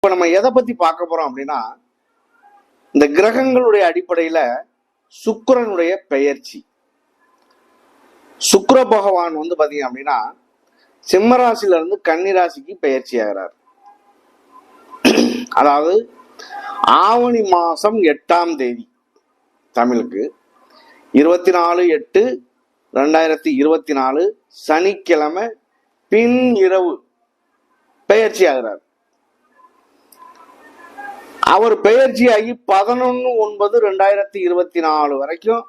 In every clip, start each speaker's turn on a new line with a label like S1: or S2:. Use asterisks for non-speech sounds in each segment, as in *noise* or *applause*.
S1: இப்போ நம்ம எதை பத்தி பார்க்க போறோம் அப்படின்னா இந்த கிரகங்களுடைய அடிப்படையில சுக்கரனுடைய பெயர்ச்சி. சுக்கர பகவான் வந்து பாத்தீங்க அப்படின்னா சிம்மராசிலிருந்து ராசியில இருந்து பெயர்ச்சி ஆகிறார். அதாவது ஆவணி மாசம் எட்டாம் தேதி தமிழுக்கு. இருபத்தி நாலு எட்டு ரெண்டாயிரத்தி இருபத்தி நாலு சனிக்கிழமை பின் இரவு பெயர்ச்சி ஆகிறார். அவர் பெயர்ச்சியாகி பதினொன்னு ஒன்பது ரெண்டாயிரத்தி இருபத்தி நாலு வரைக்கும்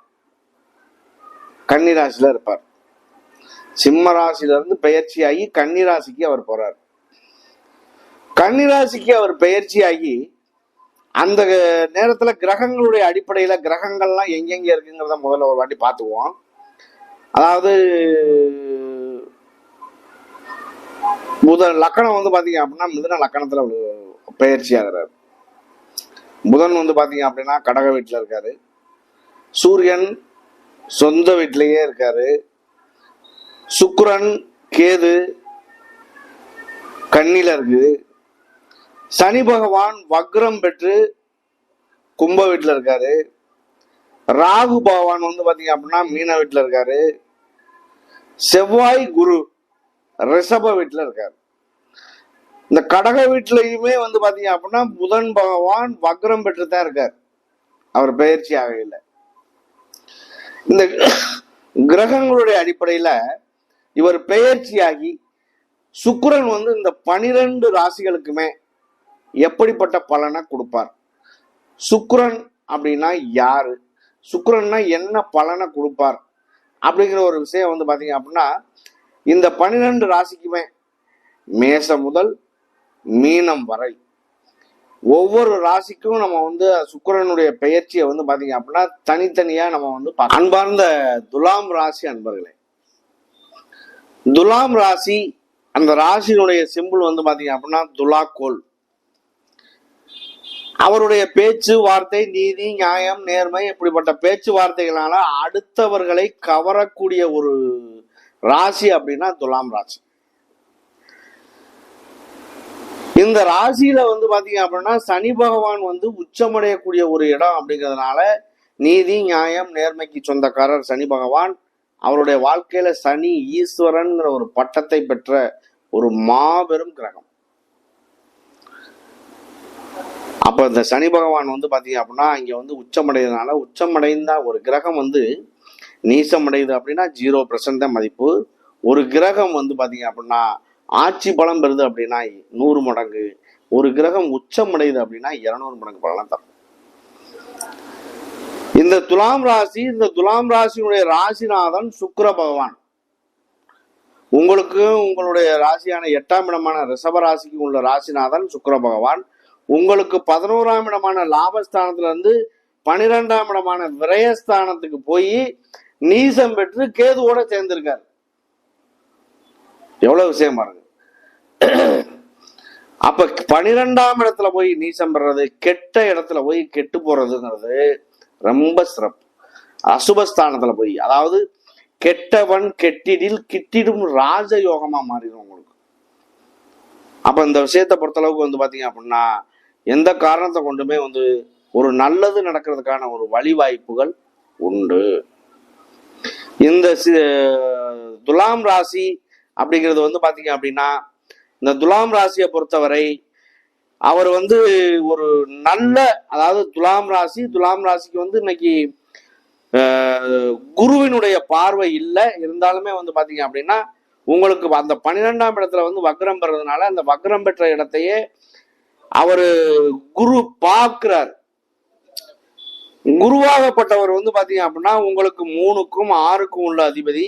S1: கன்னிராசியில இருப்பார். சிம்ம ராசியில இருந்து பெயர்ச்சியாகி கன்னிராசிக்கு அவர் போறார். கன்னிராசிக்கு அவர் பெயர்ச்சியாகி அந்த நேரத்துல கிரகங்களுடைய அடிப்படையில கிரகங்கள்லாம் எங்கெங்க இருக்குங்கிறத முதல்ல ஒரு வாட்டி பார்த்துக்குவோம். அதாவது புதன் லக்கணம் வந்து பாத்தீங்க அப்படின்னா மிதன லக்கணத்துல பெயர்ச்சி ஆகிறார் புதன் வந்து பார்த்தீங்க அப்படின்னா கடக வீட்டில் இருக்காரு. சூரியன் சொந்த வீட்டிலேயே இருக்காரு. சுக்கிரன் கேது கண்ணில் இருக்கு. சனி பகவான் வக்ரம் பெற்று கும்ப வீட்டில் இருக்காரு. ராகு பகவான் வந்து பார்த்தீங்க அப்படின்னா மீன வீட்டில் இருக்காரு. செவ்வாய் குரு ரிஷப வீட்டில் இருக்காரு. இந்த கடக வீட்டிலையுமே வந்து பாத்தீங்க அப்படின்னா புதன் பகவான் வக்ரம் பெற்று தான் இருக்கார். அவர் பயிற்சி ஆகையில் இந்த கிரகங்களுடைய அடிப்படையில இவர் பெயர்ச்சியாகி சுக்கரன் வந்து இந்த பனிரெண்டு ராசிகளுக்குமே எப்படிப்பட்ட பலனை கொடுப்பார்? சுக்கரன் அப்படின்னா யாரு? சுக்கரன்னா என்ன பலனை கொடுப்பார்? அப்படிங்கிற ஒரு விஷயம் வந்து பாத்தீங்க அப்படின்னா இந்த பனிரெண்டு ராசிக்குமே மேச முதல் மீனம் வரை. ஒவ்வொரு ராசிக்கும் நம்ம வந்து சுக்கிரனுடைய பெயர்ச்சியை வந்து பாத்தீங்க அப்படின்னா தனித்தனியா நம்ம வந்து அன்பார்ந்த துலாம் ராசி அன்பர்களே துலாம் ராசி அந்த ராசியினுடைய சிம்பிள் வந்து பாத்தீங்க அப்படின்னா துலாக்கோல். அவருடைய பேச்சு வார்த்தை நீதி நியாயம் நேர்மை இப்படிப்பட்ட பேச்சுவார்த்தைகளால அடுத்தவர்களை கவரக்கூடிய ஒரு ராசி அப்படின்னா துலாம் ராசி. இந்த ராசியில வந்து பாத்தீங்க அப்படின்னா சனி பகவான் வந்து உச்சமடையக்கூடிய ஒரு இடம் அப்படிங்கிறதுனால நீதி நியாயம் நேர்மைக்கு சொந்தக்காரர் சனி பகவான் அவருடைய வாழ்க்கையில சனி ஈஸ்வரன்ங்கிற ஒரு பட்டத்தை பெற்ற ஒரு மாபெரும் கிரகம். அப்ப இந்த சனி பகவான் வந்து பாத்தீங்க அப்படின்னா இங்க வந்து உச்சமடைகிறதுனால உச்சமடைந்தா ஒரு கிரகம் வந்து நீசமடையுது அப்படின்னா ஜீரோ பர்சன்ட் தான் மதிப்பு. ஒரு கிரகம் வந்து பாத்தீங்க அப்படின்னா ஆட்சி பலம் பெறுது அப்படின்னா நூறு மடங்கு ஒரு கிரகம் உச்சம் அடையுது அப்படின்னா இருநூறு மடங்கு பலனை தரும். இந்த துலாம் ராசி இந்த துலாம் ராசியினுடைய ராசிநாதன் சுக்கர பகவான். உங்களுக்கு உங்களுடைய ராசியான எட்டாம் இடமான ரிஷப ராசிக்கு உள்ள ராசிநாதன் சுக்கிர பகவான். உங்களுக்கு பதினோராம் இடமான லாபஸ்தானத்துல இருந்து பனிரெண்டாம் இடமான விரயஸ்தானத்துக்கு போய் நீசம் பெற்று கேதுவோட சேர்ந்திருக்காரு. எவ்வளவு விஷயமா இருக்கு அப்ப பனிரெண்டாம் இடத்துல போய் நீச்சம் பெறது கெட்ட இடத்துல போய் கெட்டு போறதுங்கிறது ரொம்ப சிறப்பு. அசுபஸ்தானத்துல போய் அதாவது கெட்டவன் கெட்டிடில் கிட்டிடும் ராஜயோகமா மாறிடும் உங்களுக்கு. அப்ப இந்த விஷயத்தை பொறுத்தளவுக்கு வந்து பாத்தீங்க அப்படின்னா எந்த காரணத்தை கொண்டுமே வந்து ஒரு நல்லது நடக்கிறதுக்கான ஒரு வழிவாய்ப்புகள் உண்டு. இந்த துலாம் ராசி அப்படிங்கிறது வந்து பாத்தீங்க அப்படின்னா இந்த துலாம் ராசியை பொறுத்தவரை அவர் வந்து ஒரு நல்ல அதாவது துலாம் ராசி துலாம் ராசிக்கு வந்து இன்னைக்கு குருவினுடைய பார்வை இல்லை. இருந்தாலுமே வந்து பாத்தீங்க அப்படின்னா உங்களுக்கு அந்த பன்னிரெண்டாம் இடத்துல வந்து வக்ரம் பெறதுனால அந்த வக்ரம் பெற்ற இடத்தையே அவரு குரு பார்க்கிறார். குருவாகப்பட்டவர் வந்து பாத்தீங்க அப்படின்னா உங்களுக்கு மூணுக்கும் ஆறுக்கும் உள்ள அதிபதி.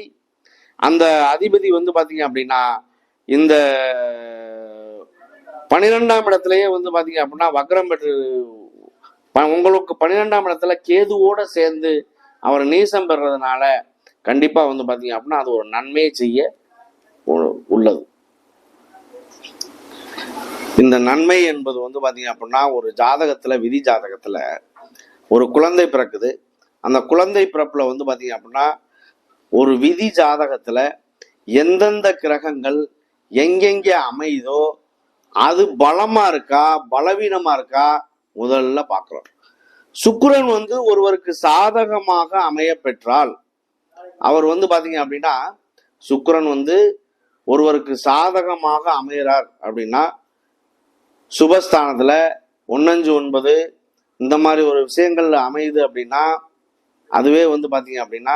S1: அந்த அதிபதி வந்து பாத்தீங்க அப்படின்னா இந்த பனிரெண்டாம் இடத்துலயே வந்து பாத்தீங்க அப்படின்னா வக்ரம் பெற்று ப- உங்களுக்கு பன்னிரெண்டாம் இடத்துல கேதுவோட சேர்ந்து அவர் நீசம் பெறதுனால கண்டிப்பா வந்து பாத்தீங்க அப்படின்னா அது ஒரு நன்மையை செய்ய உ- உள்ளது. இந்த நன்மை என்பது வந்து பாத்தீங்க அப்படின்னா ஒரு ஜாதகத்துல விதி ஜாதகத்துல ஒரு குழந்தை பிறக்குது. அந்த குழந்தை பிறப்புல வந்து பாத்தீங்க அப்படின்னா ஒரு விதி ஜாதகத்துல எந்தெந்த கிரகங்கள் எங்கெங்கே அமையுதோ அது பலமா இருக்கா பலவீனமா இருக்கா முதல்ல பார்க்கிறோம். சுக்கிரன் வந்து ஒருவருக்கு சாதகமாக அமைய பெற்றால் அவர் வந்து பாத்தீங்க அப்படின்னா சுக்கிரன் வந்து ஒருவருக்கு சாதகமாக அமைகிறார் அப்படின்னா சுபஸ்தானத்துல ஒன்னஞ்சு ஒன்பது இந்த மாதிரி ஒரு விஷயங்கள்ல அமையுது அப்படின்னா அதுவே வந்து பாத்தீங்க அப்படின்னா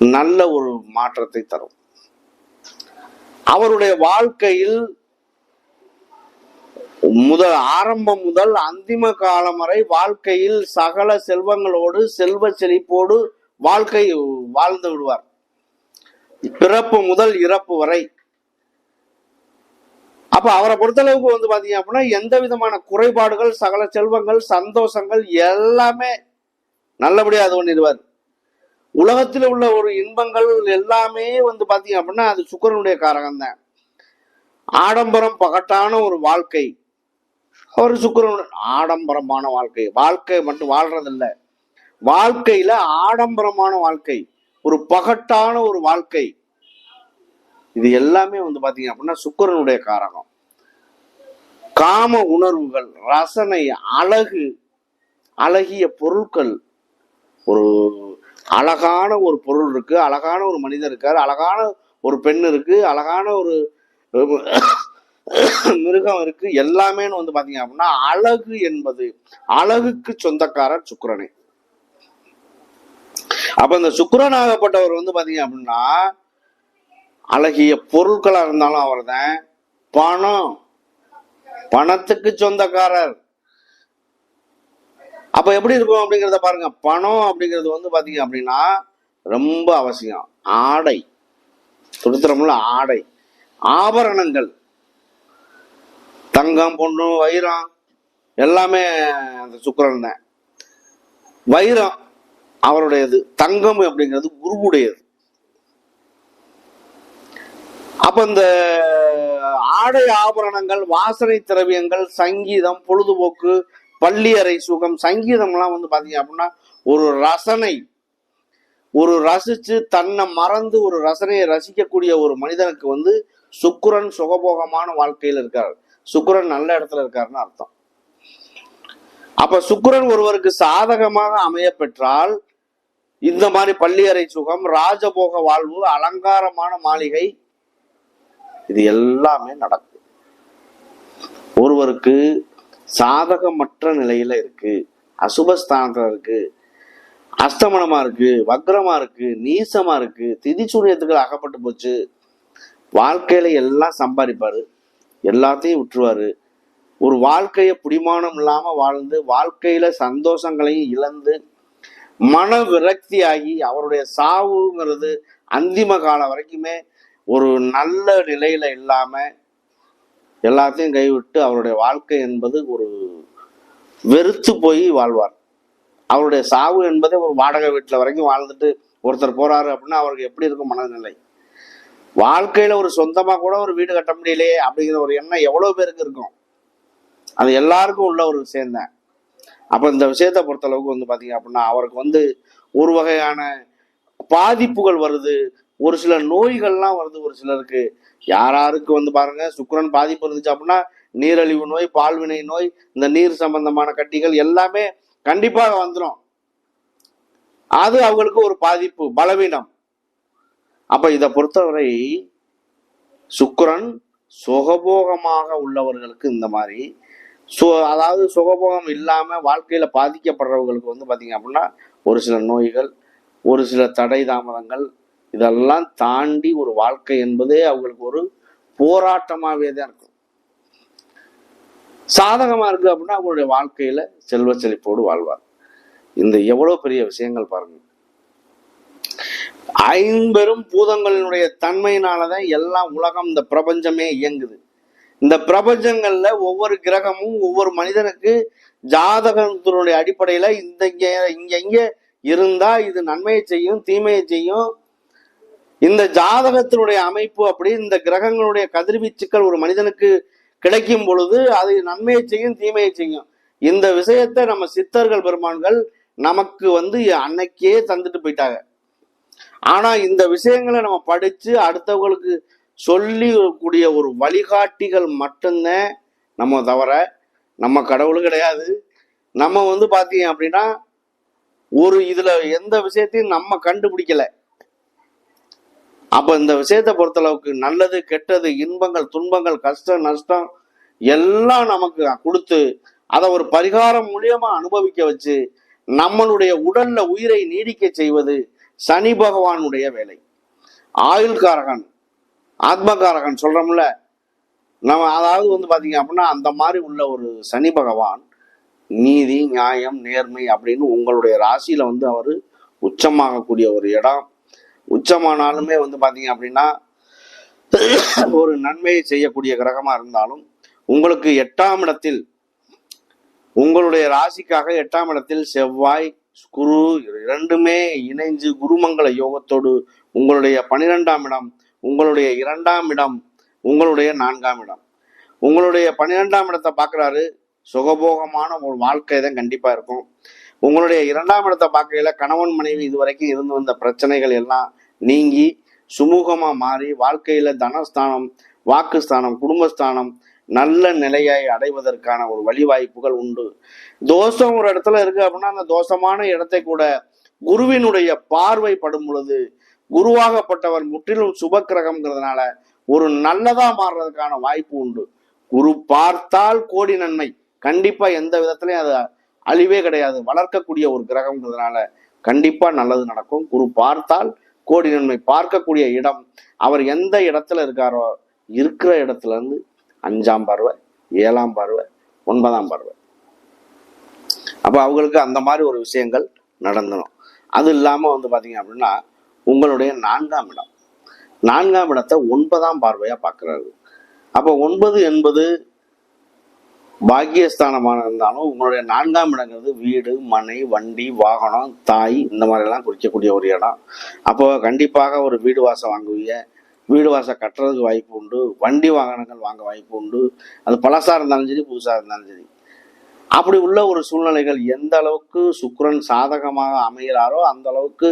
S1: நல்ல ஒரு மாற்றத்தை தரும். அவருடைய வாழ்க்கையில் முதல் ஆரம்பம் முதல் அந்திம காலம் வரை வாழ்க்கையில் சகல செல்வங்களோடு செல்வ செழிப்போடு வாழ்க்கை வாழ்ந்து விடுவார். பிறப்பு முதல் இறப்பு வரை. அப்ப அவரை பொறுத்தளவுக்கு வந்து பாத்தீங்க அப்படின்னா எந்த விதமான குறைபாடுகள் சகல செல்வங்கள் சந்தோஷங்கள் எல்லாமே நல்லபடியா அது பண்ணிடுவார். உலகத்தில் உள்ள ஒரு இன்பங்கள் எல்லாமே வந்து பார்த்தீங்க அப்படின்னா அது சுக்கரனுடைய காரகம்தான். ஆடம்பரம் பகட்டான ஒரு வாழ்க்கை. அவர் சுக்கரன் ஆடம்பரமான வாழ்க்கை. வாழ்க்கை மட்டும் வாழ்றதில்ல. வாழ்க்கையில ஆடம்பரமான வாழ்க்கை. ஒரு பகட்டான ஒரு வாழ்க்கை. இது எல்லாமே வந்து பாத்தீங்க அப்படின்னா சுக்கரனுடைய காரகம். காம உணர்வுகள் ரசனை அழகு அழகிய பொருட்கள் ஒரு அழகான ஒரு பொருள் இருக்கு அழகான ஒரு மனிதர் இருக்காரு அழகான ஒரு பெண் இருக்கு அழகான ஒரு *coughs* மிருகம் இருக்கு எல்லாமேன்னு வந்து பாத்தீங்க அப்படின்னா அழகு என்பது அழகுக்கு சொந்தக்காரர் சுக்கரனே. அப்ப இந்த சுக்கிரனாகப்பட்டவர் வந்து பாத்தீங்க அப்படின்னா அழகிய பொருட்களா இருந்தாலும் அவர் தான் பணம். பணத்துக்கு சொந்தக்காரர். அப்ப எப்படி இருக்கும் அப்படிங்கிறத பாருங்க. பணம் அப்படிங்கிறது வந்து பார்த்தீங்க அப்படின்னா ரொம்ப அவசியம். ஆடை. சுடுத்திரமுள்ள ஆடை. ஆபரணங்கள். தங்கம் பொண்ணு வைரம். எல்லாமே அந்த சுக்கரன் தான். வைரம் அவருடையது. தங்கம் அப்படிங்கிறது குருவுடையது. அப்ப இந்த ஆடை ஆபரணங்கள் வாசனை திரவியங்கள் சங்கீதம் பொழுதுபோக்கு பள்ளி அறை சுகம் சங்கீதம்லாம் வந்து பாத்தீங்க அப்படின்னா ஒரு ரசனை ஒரு ரசிச்சு தன்னை மறந்து ஒரு ரசனையை ரசிக்கக்கூடிய ஒரு மனிதனுக்கு வந்து சுக்குரன் சுகபோகமான வாழ்க்கையில் இருக்கார். சுக்குரன் நல்ல இடத்துல இருக்காருன்னு அர்த்தம். அப்ப சுக்குரன் ஒருவருக்கு சாதகமாக அமைய பெற்றால் இந்த மாதிரி பள்ளியறை சுகம் ராஜபோக வாழ்வு அலங்காரமான மாளிகை இது எல்லாமே நடக்கும். ஒருவருக்கு சாதகமற்ற நிலையில இருக்கு. அசுபஸ்தானத்துல இருக்கு. அஸ்தமனமா இருக்கு. வக்ரமா இருக்கு. நீசமா இருக்கு. திதிசூரியத்துக்கு அகப்பட்டு போச்சு. வாழ்க்கையில எல்லாம் சம்பாதிப்பாரு. எல்லாத்தையும் விட்டுருவாரு. ஒரு வாழ்க்கையை பிடிமானம் இல்லாம வாழ்ந்து வாழ்க்கையில சந்தோஷங்களையும் இழந்து மன விரக்தியாகி அவருடைய சாவுங்கிறது அந்திம காலம் வரைக்குமே ஒரு நல்ல நிலையில இல்லாம எல்லாத்தையும் கைவிட்டு அவருடைய வாழ்க்கை என்பது ஒரு வெறுத்து போய் வாழ்வார். அவருடைய சாவு என்பதே ஒரு வாடகை வீட்டில் வரைக்கும் வாழ்ந்துட்டு ஒருத்தர் போறாரு அப்படின்னா அவருக்கு எப்படி இருக்கும் மனநிலை? வாழ்க்கையில ஒரு சொந்தமா கூட ஒரு வீடு கட்ட முடியலையே அப்படிங்கிற ஒரு எண்ணம் எவ்வளவு பேருக்கு இருக்கும்? அது எல்லாருக்கும் உள்ள ஒரு விஷயம் தான். அப்ப இந்த விஷயத்தை பொறுத்தளவுக்கு வந்து பாத்தீங்க அப்படின்னா அவருக்கு வந்து ஒரு வகையான பாதிப்புகள் வருது ஒரு சில நோய்கள்லாம் வருது. ஒரு சிலருக்கு யாராருக்கு வந்து பாருங்க சுக்கரன் பாதிப்பு இருந்துச்சு அப்படின்னா நீரழிவு நோய் பால்வினை நோய் இந்த நீர் சம்பந்தமான கட்டிகள் எல்லாமே கண்டிப்பாக வந்துடும் அது அவங்களுக்கு ஒரு பாதிப்பு பலவீனம். அப்ப இதை பொறுத்தவரை சுக்கரன் சுகபோகமாக உள்ளவர்களுக்கு இந்த மாதிரி சு அதாவது சுகபோகம் இல்லாம வாழ்க்கையில பாதிக்கப்படுறவங்களுக்கு வந்து பாத்தீங்க அப்படின்னா ஒரு சில நோய்கள் ஒரு சில தடை தாமதங்கள் இதெல்லாம் தாண்டி ஒரு வாழ்க்கை என்பதே அவங்களுக்கு ஒரு போராட்டமாகவே தான் இருக்கும். சாதகமா இருக்கு அப்படின்னா அவங்களுடைய வாழ்க்கையில செல்வ செழிப்போடு வாழ்வார். இந்த எவ்வளவு பெரிய விஷயங்கள் பாருங்க. ஐம்பெரும் பூதங்களினுடைய தன்மையினாலதான் எல்லாம் உலகம் இந்த பிரபஞ்சமே இயங்குது. இந்த பிரபஞ்சங்கள்ல ஒவ்வொரு கிரகமும் ஒவ்வொரு மனிதனுக்கு ஜாதகத்தினுடைய அடிப்படையில இந்த இங்க இங்க இங்க இருந்தா இது நன்மையை செய்யும் தீமையை செய்யும் இந்த ஜாதகத்தினுடைய அமைப்பு அப்படி இந்த கிரகங்களுடைய கதிர்வீச்சுக்கள் ஒரு மனிதனுக்கு கிடைக்கும் பொழுது அது நன்மையை செய்யும் தீமையை செய்யும். இந்த விஷயத்தை நம்ம சித்தர்கள் பெருமான்கள் நமக்கு வந்து அன்னைக்கே தந்துட்டு போயிட்டாங்க. ஆனா இந்த விஷயங்களை நம்ம படிச்சு அடுத்தவங்களுக்கு சொல்லி கூடிய ஒரு வழிகாட்டிகள் மட்டும்தான் நம்ம தவிர நம்ம கடவுளும் கிடையாது. நம்ம வந்து பாத்தீங்க அப்படின்னா ஒரு இதுல எந்த விஷயத்தையும் நம்ம கண்டுபிடிக்கலை. அப்போ இந்த விஷயத்தை பொறுத்தளவுக்கு நல்லது கெட்டது இன்பங்கள் துன்பங்கள் கஷ்டம் நஷ்டம் எல்லாம் நமக்கு கொடுத்து அதை ஒரு பரிகாரம் மூலியமா அனுபவிக்க வச்சு நம்மளுடைய உடல்ல உயிரை நீடிக்க செய்வது சனி பகவானுடைய வேலை. ஆயுள்காரகன் ஆத்மகாரகன் சொல்றோம்ல நம்ம அதாவது வந்து பாத்தீங்க அப்படின்னா அந்த மாதிரி உள்ள ஒரு சனி பகவான் நீதி நியாயம் நேர்மை அப்படின்னு உங்களுடைய ராசியில வந்து அவர் உச்சமாகக்கூடிய ஒரு இடம். உச்சமானாலுமே வந்து பார்த்தீங்க அப்படின்னா ஒரு நன்மையை செய்யக்கூடிய கிரகமாக இருந்தாலும் உங்களுக்கு எட்டாம் இடத்தில் உங்களுடைய ராசிக்காக எட்டாம் இடத்தில் செவ்வாய் குரு இரண்டுமே இணைஞ்சு குருமங்கள யோகத்தோடு உங்களுடைய பனிரெண்டாம் இடம் உங்களுடைய இரண்டாம் இடம் உங்களுடைய நான்காம் இடம். உங்களுடைய பன்னிரெண்டாம் இடத்தை பார்க்குறாரு சுகபோகமான ஒரு வாழ்க்கை தான் கண்டிப்பாக இருக்கும். உங்களுடைய இரண்டாம் இடத்தை பார்க்கையில கணவன் மனைவி இதுவரைக்கும் இருந்து வந்த பிரச்சனைகள் எல்லாம் நீங்கி சுமூகமா மாறி வாழ்க்கையில தனஸ்தானம் வாக்குஸ்தானம் குடும்பஸ்தானம் நல்ல நிலையை அடைவதற்கான ஒரு வழிவாய்ப்புகள் உண்டு. தோஷம் ஒரு இடத்துல இருக்கு அப்படின்னா அந்த தோஷமான இடத்தை கூட குருவினுடைய பார்வை படும் பொழுது குருவாகப்பட்டவர் முற்றிலும் சுபக்கிரகம்ங்கிறதுனால ஒரு நல்லதா மாறுறதுக்கான வாய்ப்பு உண்டு. குரு பார்த்தால் கோடி நன்மை. கண்டிப்பா எந்த விதத்திலையும் அதை அழிவே கிடையாது. வளர்க்கக்கூடிய ஒரு கிரகம்ங்கிறதுனால கண்டிப்பா நல்லது நடக்கும். குரு பார்த்தால் கோடி நன்மை பார்க்கக்கூடிய இடம் அவர் எந்த இடத்துல இருக்காரோ இருக்கிற இடத்துல இருந்து அஞ்சாம் பார்வை ஏழாம் பார்வை ஒன்பதாம் பார்வை. அப்போ அவங்களுக்கு அந்த மாதிரி ஒரு விஷயங்கள் நடந்தணும். அது இல்லாமல் வந்து பார்த்தீங்க அப்படின்னா உங்களுடைய நான்காம் இடம். நான்காம் இடத்தை ஒன்பதாம் பார்வையாக பார்க்குறாரு. அப்போ ஒன்பது என்பது பாக்கியஸ்தானமான இருந்தாலும் உங்களுடைய நான்காம் இடங்கிறது வீடு மனை வண்டி வாகனம் தாய் இந்த மாதிரிலாம் குறிக்கக்கூடிய ஒரு இடம். அப்போ கண்டிப்பாக ஒரு வீடு வாசம் வாங்குவீங்க. வீடு வாசம் கட்டுறதுக்கு வாய்ப்பு உண்டு. வண்டி வாகனங்கள் வாங்க வாய்ப்பு உண்டு. அது பழசாக இருந்தாலும் சரி புதுசாக இருந்தாலும் சரி. அப்படி உள்ள ஒரு சூழ்நிலைகள் எந்த அளவுக்கு சுக்கரன் சாதகமாக அமைகிறாரோ அந்த அளவுக்கு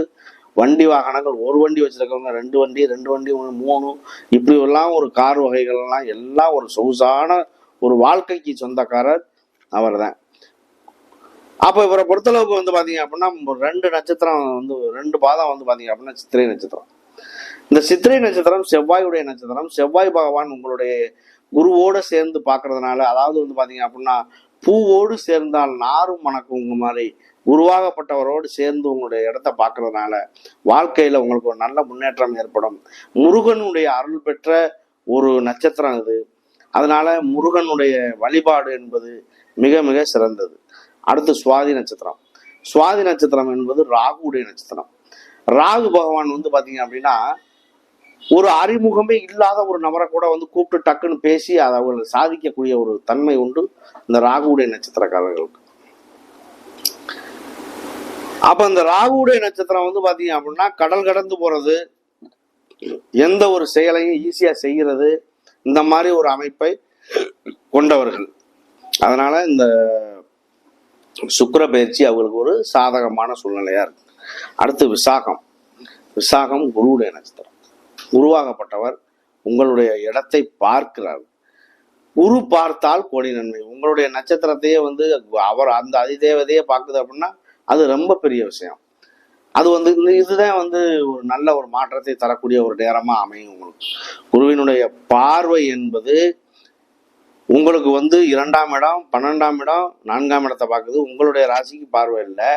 S1: வண்டி வாகனங்கள் ஒரு வண்டி வச்சிருக்கவங்க ரெண்டு வண்டி ரெண்டு வண்டி மூணு, இப்படி எல்லாம் ஒரு கார் வகைகள் எல்லாம் எல்லாம் ஒரு சொகுசான ஒரு வாழ்க்கைக்கு சொந்தக்காரர் அவர்தான். அப்போ இவரை பொறுத்தளவுக்கு வந்து பார்த்தீங்க அப்படின்னா ரெண்டு நட்சத்திரம் வந்து ரெண்டு பாதம் வந்து பார்த்தீங்க அப்படின்னா சித்திரை நட்சத்திரம். இந்த சித்திரை நட்சத்திரம் செவ்வாயுடைய நட்சத்திரம் செவ்வாய் பகவான் உங்களுடைய குருவோடு சேர்ந்து பார்க்கறதுனால அதாவது வந்து பார்த்தீங்க அப்படின்னா பூவோடு சேர்ந்தால் நாரும் மணக்கும் உங்க மாதிரி உருவாகப்பட்டவரோடு சேர்ந்து உங்களுடைய இடத்த பார்க்கறதுனால வாழ்க்கையில் உங்களுக்கு ஒரு நல்ல முன்னேற்றம் ஏற்படும். முருகனுடைய அருள் பெற்ற ஒரு நட்சத்திரம் இது. அதனால முருகனுடைய வழிபாடு என்பது மிக மிக சிறந்தது. அடுத்து சுவாதி நட்சத்திரம். சுவாதி நட்சத்திரம் என்பது ராகுடைய நட்சத்திரம். ராகு பகவான் வந்து பார்த்தீங்க அப்படின்னா ஒரு அறிமுகமே இல்லாத ஒரு நபரை கூட வந்து கூப்பிட்டு டக்குன்னு பேசி அதை அவங்களை சாதிக்கக்கூடிய ஒரு தன்மை உண்டு இந்த ராகுடைய நட்சத்திரக்காரர்களுக்கு. அப்ப இந்த ராகுடைய நட்சத்திரம் வந்து பாத்தீங்க அப்படின்னா கடல் கடந்து போறது எந்த ஒரு செயலையும் ஈஸியா செய்கிறது இந்த மாதிரி ஒரு அமைப்பை கொண்டவர்கள். அதனால இந்த சுக்கர பயிற்சி அவங்களுக்கு ஒரு சாதகமான சூழ்நிலையா இருக்கு. அடுத்து விசாகம். விசாகம் குருவுடைய நட்சத்திரம். உருவாகப்பட்டவர் உங்களுடைய இடத்தை பார்க்கிறார். குரு பார்த்தால் கோடி நன்மை. உங்களுடைய நட்சத்திரத்தையே வந்து அவர் அந்த அதிதேவதையே பார்க்குது அப்படின்னா அது ரொம்ப பெரிய விஷயம். அது வந்து இந்த இதுதான் வந்து ஒரு நல்ல ஒரு மாற்றத்தை தரக்கூடிய ஒரு நேரமாக அமையும் உங்களுக்கு. குருவினுடைய பார்வை என்பது உங்களுக்கு வந்து இரண்டாம் இடம் பன்னெண்டாம் இடம் நான்காம் இடத்தை பார்க்குது. உங்களுடைய ராசிக்கு பார்வை இல்லை.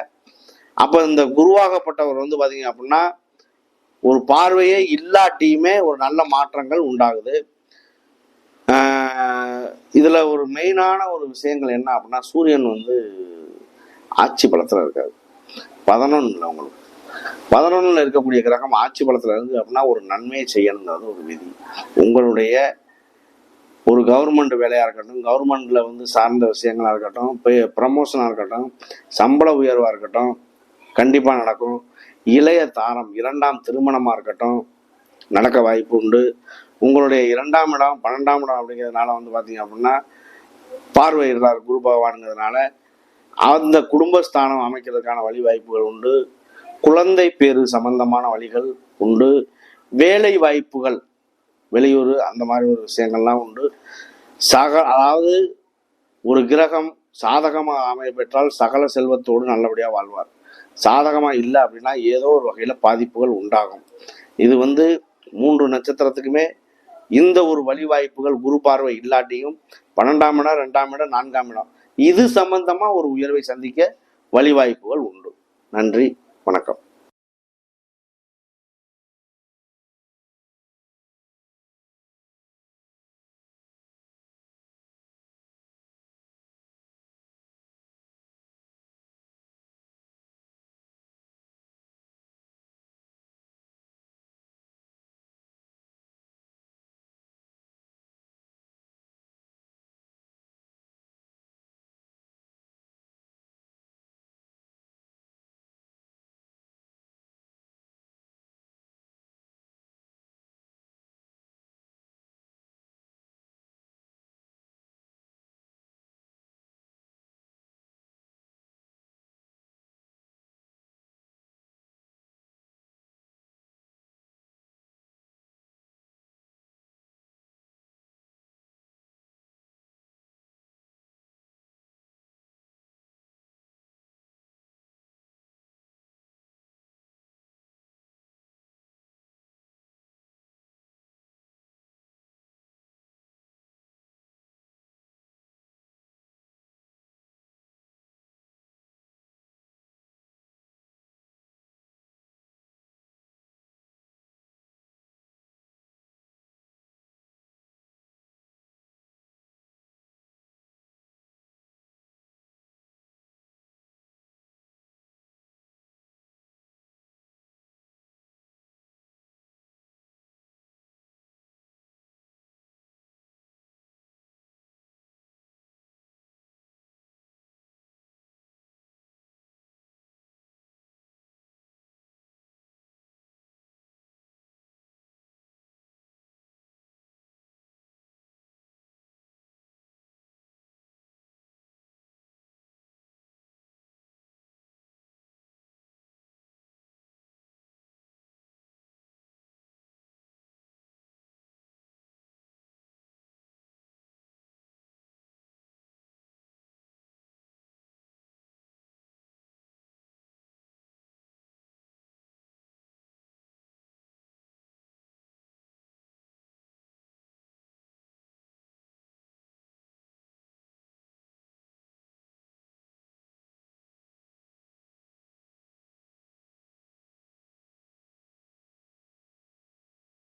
S1: அப்போ இந்த குருவாகப்பட்டவர் வந்து பார்த்தீங்க அப்படின்னா ஒரு பார்வையே இல்லாட்டியுமே ஒரு நல்ல மாற்றங்கள் உண்டாகுது. இதில் ஒரு மெயினான ஒரு விஷயங்கள் என்ன அப்படின்னா சூரியன் வந்து ஆட்சி பலத்தில் இருக்காது பதினொன்னுல உங்களுக்கு. பதினொன்னுல இருக்கக்கூடிய கிரகம் ஆட்சி பலத்துல இருந்து அப்படின்னா ஒரு நன்மையை செய்யணுங்கிறது ஒரு விதி. உங்களுடைய ஒரு கவர்மெண்ட் வேலையா இருக்கட்டும் கவர்மெண்ட்ல வந்து சார்ந்த விஷயங்களா இருக்கட்டும் ப்ரமோஷனா இருக்கட்டும் சம்பள உயர்வா இருக்கட்டும் கண்டிப்பா நடக்கும். இளைய தாரம் இரண்டாம் திருமணமா இருக்கட்டும் நடக்க வாய்ப்பு உண்டு. உங்களுடைய இரண்டாம் இடம் பன்னெண்டாம் இடம் அப்படிங்கிறதுனால வந்து பாத்தீங்க அப்படின்னா பார்வையிடுறார் குரு பகவான்ங்கிறதுனால அந்த குடும்பஸ்தானம் அமைக்கிறதுக்கான வழி வாய்ப்புகள் உண்டு. குழந்தை பேரு சம்பந்தமான வழிகள் உண்டு. வேலை வாய்ப்புகள் வெளியூர் அந்த மாதிரி ஒரு விஷயங்கள்லாம் உண்டு. சக அதாவது ஒரு கிரகம் சாதகமாக அமைய பெற்றால் சகல செல்வத்தோடு நல்லபடியாக வாழ்வார். சாதகமாக இல்லை அப்படின்னா ஏதோ ஒரு வகையில் பாதிப்புகள் உண்டாகும். இது வந்து மூன்று நட்சத்திரத்துக்குமே இந்த ஒரு வழி வாய்ப்புகள் குரு பார்வை இல்லாட்டியும் பன்னெண்டாம் இடம் ரெண்டாம் இடம் நான்காம் இடம். இது சம்பந்தமாக ஒரு உயர்வை சந்திக்க வழிவாய்ப்புகள் உண்டு. நன்றி. வணக்கம்